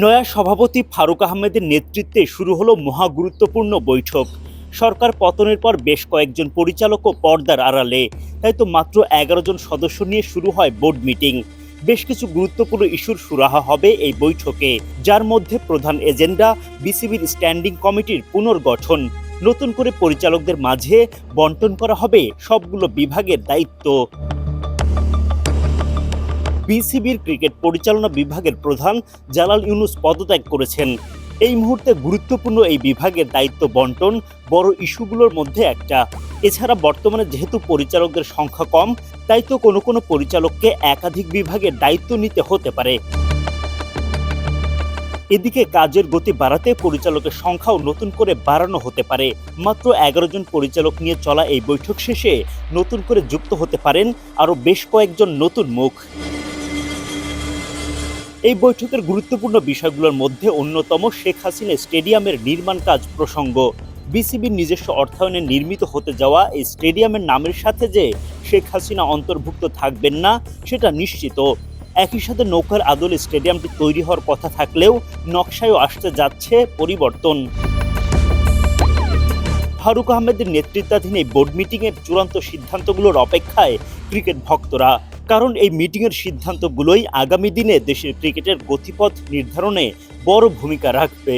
নয়া সভাপতি ফারুক আহমেদের নেতৃত্বে শুরু হলো মহা গুরুত্বপূর্ণ বৈঠক। সরকার পতনের পর বেশ কয়েকজন পরিচালকও পর্দার আড়ালে। তাই তো মাত্র এগারো জন সদস্য নিয়ে শুরু হয় বোর্ড মিটিং। বেশ কিছু গুরুত্বপূর্ণ ইস্যুর সুরাহা হবে এই বৈঠকে, যার মধ্যে প্রধান এজেন্ডা, বিসিবির স্ট্যান্ডিং কমিটির পুনর্গঠন। নতুন করে পরিচালকদের মাঝে বন্টন করা হবে সবগুলো বিভাগের দায়িত্ব। বিসিবির ক্রিকেট পরিচালনা বিভাগের প্রধান জালাল ইউনুস পদত্যাগ করেছেন। এই মুহূর্তে গুরুত্বপূর্ণ এই বিভাগের দায়িত্ব বন্টন, বড় ইস্যুগুলোর মধ্যে একটা। এছাড়া বর্তমানে যেহেতু পরিচালকদের সংখ্যা কম, তাই তো কোনো কোনো পরিচালককে একাধিক বিভাগের দায়িত্ব নিতে হতে পারে। এদিকে কাজের গতি বাড়াতে পরিচালকের সংখ্যাও নতুন করে বাড়ানো হতে পারে। মাত্র এগারো জন পরিচালক নিয়ে চলা এই বৈঠক শেষে নতুন করে যুক্ত হতে পারেন আরও বেশ কয়েকজন নতুন মুখ। এই বৈঠকের গুরুত্বপূর্ণ বিষয়গুলোর মধ্যে অন্যতম শেখ হাসিনা স্টেডিয়ামের নির্মাণ কাজ প্রসঙ্গ। বিসিবির নিজস্ব অর্থায়নে নির্মিত হতে যাওয়া এই স্টেডিয়ামের নামের সাথে যে শেখ হাসিনা অন্তর্ভুক্ত থাকবেন না, সেটা নিশ্চিত। একই সাথে নৌকার আদলে স্টেডিয়ামটি তৈরি হওয়ার কথা থাকলেও নকশায়ও আসতে যাচ্ছে পরিবর্তন। ফারুক আহমেদের নেতৃত্বাধীন এই বোর্ড মিটিংয়ের চূড়ান্ত সিদ্ধান্তগুলোর অপেক্ষায় ক্রিকেট ভক্তরা কারণ এই মিটিংয়ের সিদ্ধান্তগুলোই আগামী দিনে দেশের ক্রিকেটের গতিপথ নির্ধারণে বড় ভূমিকা রাখবে।